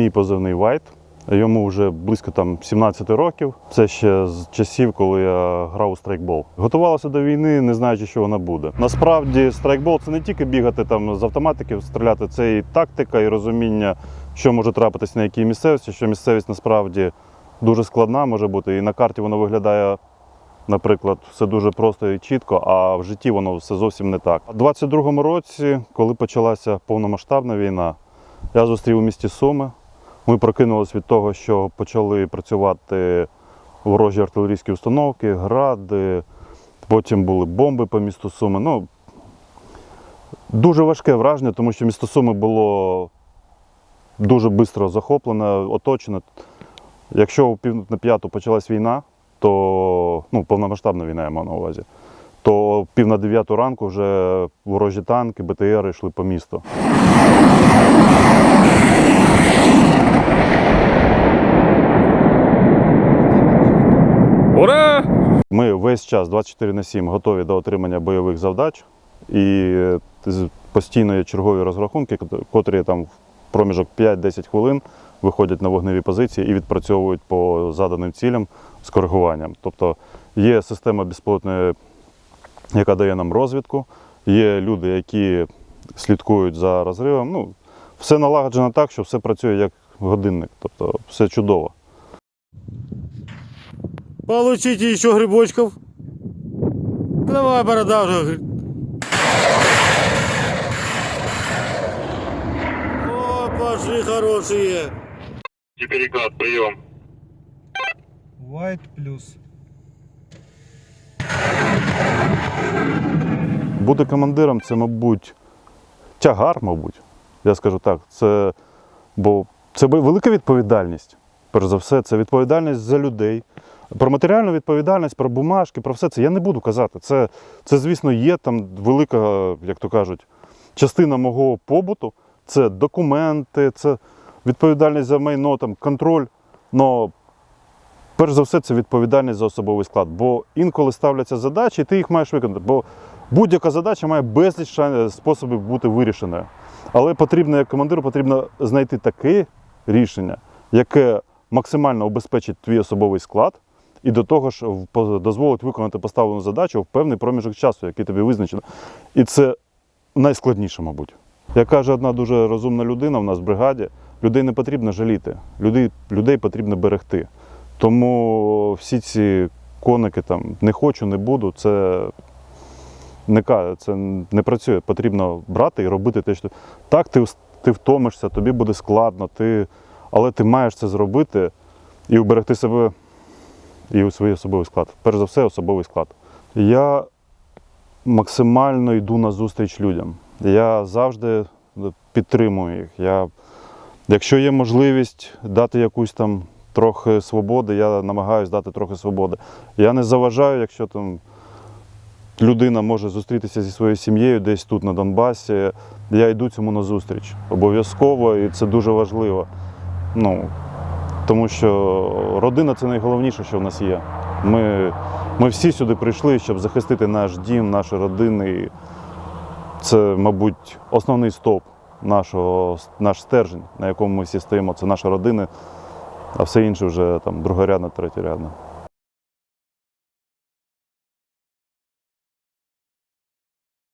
мій позивний White. Йому вже близько там 17 років. Це ще з часів, коли я грав у страйкбол. Готувалася до війни, не знаючи, що вона буде. Насправді, страйкбол це не тільки бігати там з автоматиків, стріляти, це і тактика, і розуміння, що може трапитись на якій місцевості, що місцевість насправді дуже складна може бути. І на карті воно виглядає, наприклад, все дуже просто і чітко, а в житті воно все зовсім не так. У 22-му році, коли почалася повномасштабна війна, я зустрів у місті Суми. Ми прокинулись від того, що почали працювати ворожі артилерійські установки, гради, потім були бомби по місту Суми. Ну, дуже важке враження, тому що місто Суми було дуже швидко захоплене, оточене. Якщо у пів на п'яту почалась війна, то ну, повномасштабна війна я маю на увазі, то пів на дев'яту ранку вже ворожі танки, БТР йшли по місту. Ми весь час 24 на 7 готові до отримання бойових завдач і постійно є чергові розрахунки, котрі там в проміжок 5-10 хвилин виходять на вогневі позиції і відпрацьовують по заданим цілям з коригуванням. Тобто є система безпілотної, яка дає нам розвідку, є люди, які слідкують за розривом. Ну, все налагоджено так, що все працює як годинник, тобто все чудово. Получите еще грибочков. Давай, борода уже. О, пошли хорошие. Переклад, прием. White плюс. Бути командиром це, мабуть, тягар, мабуть. Я скажу так. Це, бо це велика відповідальність. Перш за все, це відповідальність за людей. Про матеріальну відповідальність, про бумажки, про все це я не буду казати. Це, це звісно, є там велика, як то кажуть, частина мого побуту. Це документи, це відповідальність за майно, там, контроль. Но перш за все, це відповідальність за особовий склад. Бо інколи ставляться задачі, і ти їх маєш виконати. Бо будь-яка задача має безліч способів бути вирішеною. Але потрібно, як командиру, потрібно знайти таке рішення, яке максимально обезпечить твій особовий склад, і до того ж дозволить виконати поставлену задачу в певний проміжок часу, який тобі визначено. І це найскладніше, мабуть. Як каже одна дуже розумна людина в нас в бригаді, людей не потрібно жаліти, людей, людей потрібно берегти. Тому всі ці коники там не хочу, не буду, це не, це не працює. Потрібно брати і робити те, що так, ти, ти втомишся, тобі буде складно, ти, але ти маєш це зробити і уберегти себе і у свій особовий склад. Перш за все, особовий склад. Я максимально йду на зустріч людям. Я завжди підтримую їх. Я, якщо є можливість дати якусь там трохи свободи, я намагаюся дати трохи свободи. Я не заважаю, якщо там людина може зустрітися зі своєю сім'єю десь тут на Донбасі. Я йду цьому на зустріч. Обов'язково, і це дуже важливо. Ну, тому що родина це найголовніше, що в нас є. Ми, ми всі сюди прийшли, щоб захистити наш дім, наші родини. Це, мабуть, основний стоп нашого, наш стержень, на якому ми всі стоїмо. Це наша родина, а все інше вже там другорядно, третьорядно.